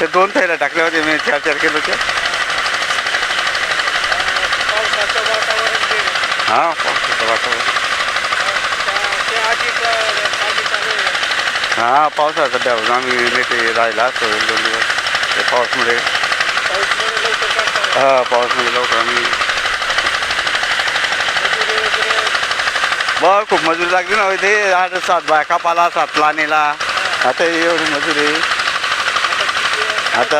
ते दोन थैल्या टाकले होते मी चार चार किलोचे पावसाचं वातावरण जे हां पावसाचं वातावरण. आधी चालू आहे हां पावसाचा द्यावं आम्ही नेते राहिला असतो एक दोन दिवस. ते पाऊसमुळे. पाऊसमुळे लवकर काढता हा पाऊसमुळे लवकर आम्ही. मजुरी वगैरे बघ खूप मजुरी लागली ना हो इथे. आठ सात बाय कापाला सात लाणीला आता एवढी मजुरी. आता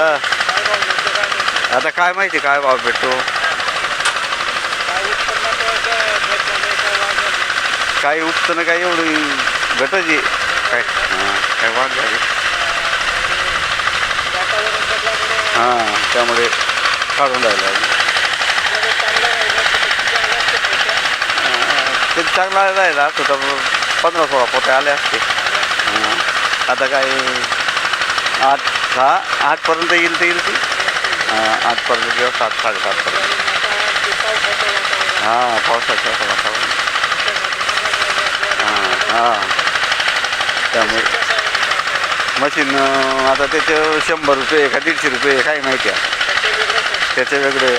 आता काय माहिती काय भाव भेटतो? काही उपतं काही एवढी भेटत आहे काय काय वाट झाली. हां त्यामुळे काढून राहिला ते चांगला राहिला असतो तर पंधरा सोळा पोते आले असते आता काही आठ हा आठपर्यंत येईल तर येईल ती. आठपर्यंत किंवा सात साडेसातपर्यंत हां पावसाचं असं वातावरण. हां हां. त्यामुळे मशीन आता त्याचे शंभर रुपये का दीडशे रुपये काय माहिती आहे. त्याचे वेगळे